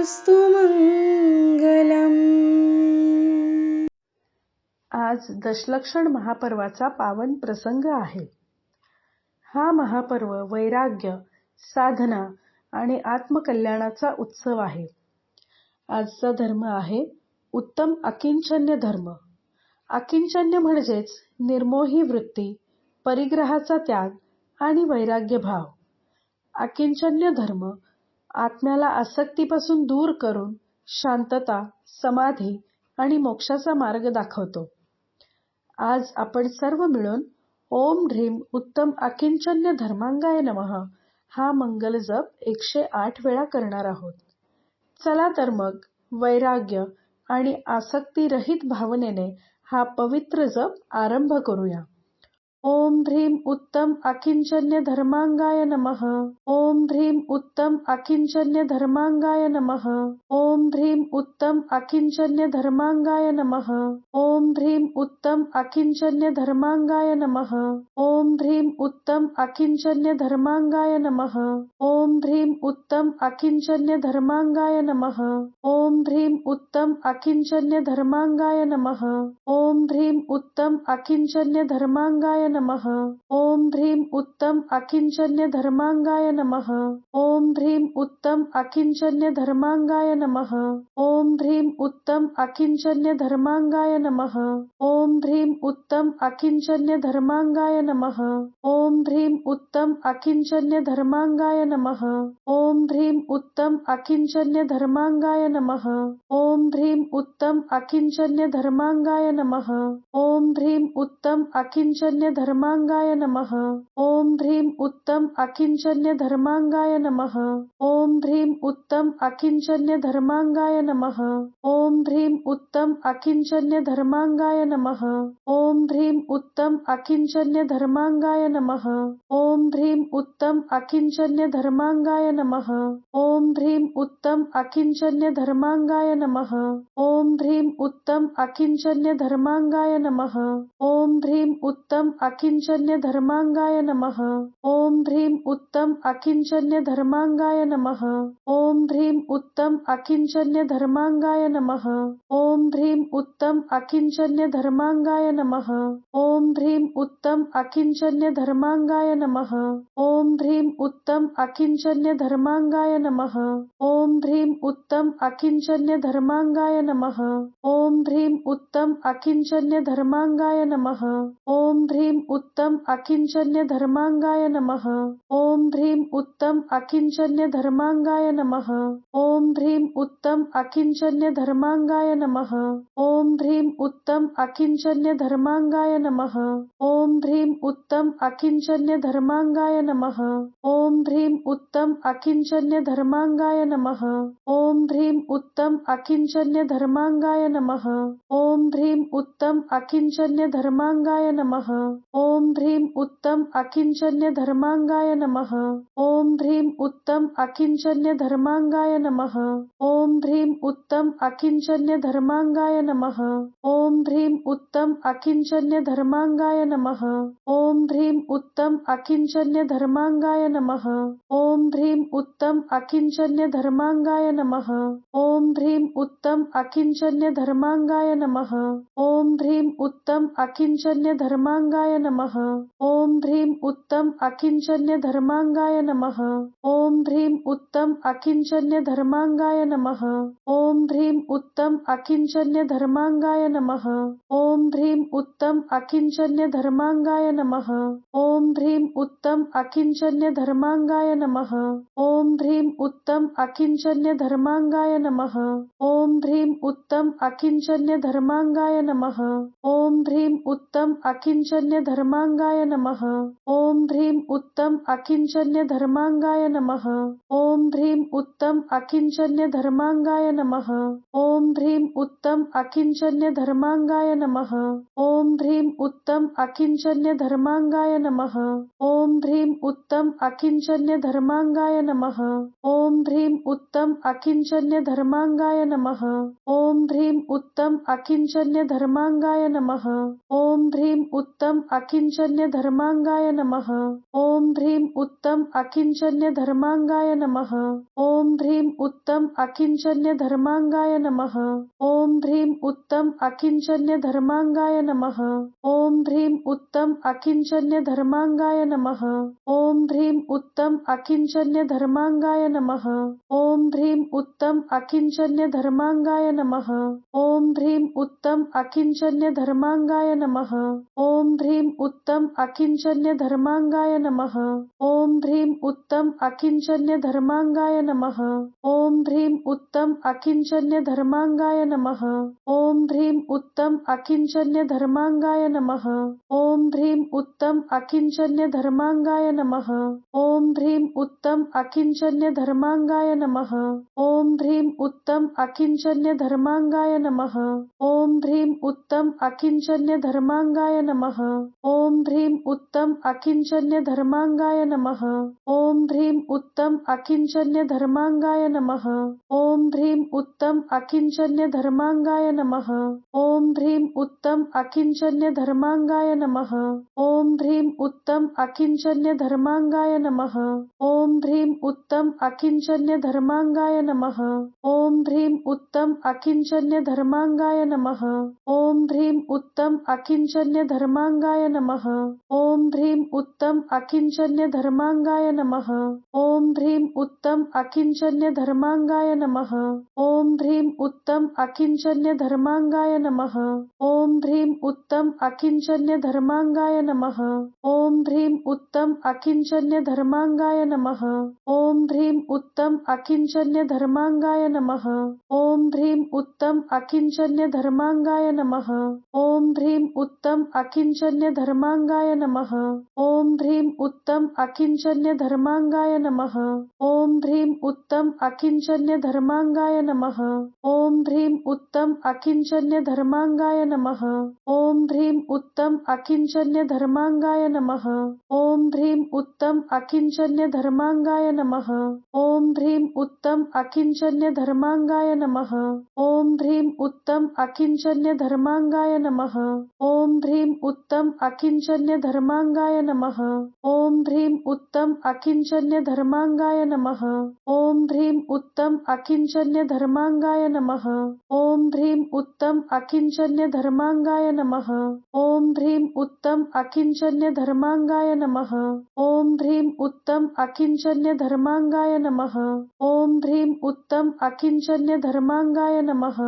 येन मंगलम। आज दशलक्षण महापर्वाचा पावन प्रसंग आहे. हा महापर्व वैराग्य साधना आणि आत्मकल्याणाचा उत्सव आहे. आजचा धर्म आहे उत्तम अकिंचन्य धर्म. अकिंचन्य म्हणजेच निर्मोही वृत्ती परिग्रहाचा त्याग आणि वैराग्य भाव. अकिंचन्य धर्म आत्म्याला आसक्तीपासून दूर करून शांतता समाधी आणि मोक्षाचा मार्ग दाखवतो. आज आपण सर्व मिळून ओम ढ्रीम उत्तम अकिंचन्य धर्मांगाय नमः हा मंगल जप एकशे आठ वेळा करणार आहोत. चला तर मग वैराग्य आणि आसक्तीरहित भावनेने हा पवित्र जप आरंभ करूया. ॐ ह्रीं उत्तम् अकिञ्चन्यधर्माङ्गाय नमः। ॐ ह्रीं उत्तम अकिञ्चन्यधर्माङ्गाय नमः। ॐ ह्रीं उत्तम अकिञ्चन्यधर्माङ्गाय नमः। ॐ ह्रीं उत्तम अकिञ्चन्यधर्माङ्गाय नमः। ॐ ह्रीं उत्तम् अकिञ्चन्यधर्माङ्गाय नमः। ॐ ह्रीं उत्तम् अकिञ्चन्यधर्माङ्गाय नमः। ॐ ह्रीं उत्तम् अकिञ्चन्यधर्माङ्गाय नमः। ॐ ह्रीं उत्तम अकिञ्चन्यधर्माङ्गाय नमः। ओम ह्रीम उत्तम अकिंचन्य धर्मांगाय नमः। ओम ह्रीम उत्तम अकिंचन्य धर्मांगाय नमः। ओम ह्रीम उत्तम अकिंचन्य धर्मांगाय नमः। ओम ह्रीम उत्तम अकिंचन्य धर्मांगाय नमः। ओम ह्रीम उत्तम अकिंचन्य धर्मांगाय नमः। ओम ह्रीम उत्तम अकिंचन्य धर्मांगाय नमः। ओम ह्रीम उत्तम अकिंचन्य धर्मांगाय नमः। ओम ह्रीम उत्तम अकिंचन्य धर्मांगाय नमः. ओम ह्रीम उत्तम अकिंचन्य धर्मांगाय नमः। ओम ह्रीम उत्तम अकिंचन्य धर्मांगाय नमः। ओम ह्रीम उत्तम अकिंचन्य धर्मांगाय नमः। ओम ह्रीम उत्तम अकिंचन्य धर्मांगाय नमः। ओम ह्रीम उत्तम अकिंचन्य धर्मांगाय नमः। ओम ह्रीम उत्तम अकिंचन्य धर्मांगाय नमः। ओम ह्रीम उत्तम अकिंचन्य धर्मांगाय नमः। ओम ह्रीम उत्तम अकिंचन्य धर्मांगाय नमः। ॐ ध्रीं उत्तम् अकिञ्चन्यधर्माङ्गाय नमः। ॐ ह्रीं उत्तम अकिञ्चन्य धर्माङ्गाय नमः। ॐ ह्रीं उत्तम अकिञ्चन्यधर्माङ्गाय नमः। ॐ ह्रीं उत्तम अकिञ्चन्यधर्माङ्गाय नमः। ॐ ह्रीं उत्तम् अकिञ्चन्यधर्माङ्गाय नमः। ॐ ह्रीं उत्तम् अकिञ्चन्यधर्माङ्गाय नमः। ॐ ह्रीं उत्तम् अकिञ्चन्यधर्माङ्गाय नमः। ॐ ह्रीं उत्तम अकिञ्चन्य धर्माङ्गाय नमः। ॐ ह्रीं उत्तम अकिञ्चन्य धर्माङ्गाय नमः। ॐ ह्रीं उत्तम अकिञ्चन्य धर्माङ्गाय नमः। ॐ ह्रीं उत्तम अकिञ्चन्य धर्माङ्गाय नमः। ॐ ह्रीं उत्तम अकिञ्चन्य धर्माङ्गाय नमः। ॐ ह्रीं उत्तम अकिञ्चन्य धर्माङ्गाय नमः। ॐ ह्रीं उत्तम अकिञ्चन्य धर्माङ्गाय नमः। ॐ ह्रीं उत्तम अकिञ्चन्य धर्माङ्गाय नमः। ॐ ह्रीं उत्तम अकिञ्च अकिंचन्य धर्मांगाय नमः. ओम ह्रीम उत्तम अकिंचन्य धर्मांगाय नमः. ओम ह्रीम उत्तम अकिंचन्य धर्मांगाय नमः. ओम ह्रीम उत्तम अकिंचन्य धर्मांगाय नमः. ओम ह्रीम उत्तम अकिंचन्य धर्मांगाय नमः. ओम ह्रीम उत्तम अकिंचन्य धर्मांगाय नमः. ओम ह्रीम उत्तम अकिंचन्य धर्मांगाय नमः. ओम ह्रीम उत्तम अकिंचन्य धर्मांगाय नमः. ओम ह्रीम उत्तम अकिंचन्य धर्मांगाय नमः. ओम ह्रीम उत्तम अकिंचन्य धर्मांगाय नमः. ओम ह्रीम उत्तम अकिंचन्य धर्मांगाय नमः. ओम ह्रीम उत्तम अकिंचन्य धर्मांगाय नमः. ओम ह्रीम उत्तम अकिंचन्य धर्मांगाय नमः. ओम ह्रीम उत्तम अकिंचन्य धर्मांगाय नमः. ओम ह्रीम उत्तम अकिंचन्य धर्मांगाय नमः. ओम ह्रीम उत्तम अकिंचन्य धर्मांगाय नमः. ओम ह्रीम उत्तम अकिंचन्य धर्मांगाय नमः। ओम ह्रीम उत्तम अकिंचन्य धर्मांगाय नमः। ओम ह्रीम उत्तम अकिंचन्य धर्मांगाय नमः। ओम ह्रीम उत्तम अकिंचन्य धर्मांगाय नमः। ओम ह्रीम उत्तम अकिंचन्य धर्मांगाय नमः। ओम ह्रीम उत्तम अकिंचन्य धर्मांगाय नमः। ओम ह्रीम उत्तम अकिंचन्य धर्मांगाय नमः। ओम ह्रीम उत्तम आकिंचन्य धर्मांगाय नमः। ॐ ह्रीं उत्तम आकिंचन्य धर्मांगाय नमः। ॐ ह्रीं उत्तम आकिंचन्य धर्मांगाय नमः। ॐ ह्रीं उत्तम आकिंचन्य धर्मांगाय नमः। ॐ ह्रीं उत्तम आकिंचन्य धर्मांगाय नमः। ॐ ह्रीं उत्तम आकिंचन्य धर्मांगाय नमः। ॐ ह्रीं उत्तम आकिंचन्य धर्मांगाय नमः। ॐ ह्रीं उत्तम आकिंचन्य धर्मांगाय नमः। ॐ ह्रीं उत्तम आकिंचन्य धर्मांगाय नमः। ॐ ह्रीं उत्तम आकिंचन्य धर्मांगाय नमः। ॐ ह्रीं उत्तम आकिंचन्य धर्मांगाय नमः। ॐ ह्रीं उत्तम आकिंचन्य धर्मांगाय नमः। ॐ ह्रीं उत्तम आकिंचन्य धर्मांगाय नमः। ॐ ह्रीं उत्तम आकिंचन्य धर्मांगाय नमः। ॐ ह्रीं उत्तम आकिंचन्य धर्मांगाय नमः। ॐ ह्रीं उत्तम आकिंचन्य धर्मांगाय नमः। ॐ ह्रीं उत्तम अकिंचन्य धर्मांगाय नमः. ओम ह्रीम उत्तम अकिंचन्य धर्मांगाय नमः. ओम ह्रीम उत्तम अकिंचन्य धर्मांगाय नमः. ओम ह्रीम उत्तम अकिंचन्य धर्मांगाय नमः. ओम ह्रीम उत्तम अकिंचन्य धर्मांगाय नमः. ओम ह्रीम उत्तम अकिंचन्य धर्मांगाय नमः. ओम ह्रीम उत्तम अकिंचन्य धर्मांगाय नमः. ओम ह्रीम उत्तम अकिंचन्य धर्मांगाय नमः. ओम ह्रीम उत्तम आकिंचन्य धर्मांगाय नमः. ॐ ह्रीम उत्तम आकिंचन्य धर्मांगाय नमः. ॐ ह्रीम उत्तम आकिंचन्य धर्मांगाय नमः. ॐ ह्रीम उत्तम आकिंचन्य धर्मांगाय नमः. ॐ ह्रीम उत्तम आकिंचन्य धर्मांगाय नमः. ॐ ह्रीम उत्तम आकिंचन्य धर्मांगाय नमः. ॐ ह्रीम उत्तम आकिंचन्य धर्मांगाय नमः. ॐ ह्रीम उत्तम आकिंचन्य धर्मांगाय नमः. ॐ ह्रीं उत्तम आकिंचन्य धर्मांगाय नमः। ॐ ह्रीं उत्तम आकिंचन्य धर्मांगाय नमः। ॐ ह्रीं उत्तम आकिंचन्य धर्मांगाय नमः। ॐ ह्रीं उत्तम आकिंचन्य धर्मांगाय नमः। ॐ ह्रीं उत्तम आकिंचन्य धर्मांगाय नमः। ॐ ह्रीं उत्तम आकिंचन्य धर्मांगाय नमः। ॐ ह्रीं उत्तम आकिंचन्य धर्मांगाय नमः। ॐ ह्रीं उत्तम आकिंचन्य धर्मांगाय नमः। ॐ ह्रीं उत्तम अकिंचन्य धर्मांगाय नमः। ॐ ह्रीं उत्तम अकिंचन्य धर्मांगाय नमः। ॐ ह्रीं उत्तम अकिंचन्य धर्मांगाय नमः। ॐ ह्रीं उत्तम अकिंचन्य धर्मांगाय नमः। ॐ ह्रीं उत्तम अकिंचन्य धर्मांगाय नमः। ॐ ह्रीं उत्तम अकिंचन्य धर्मांगाय नमः।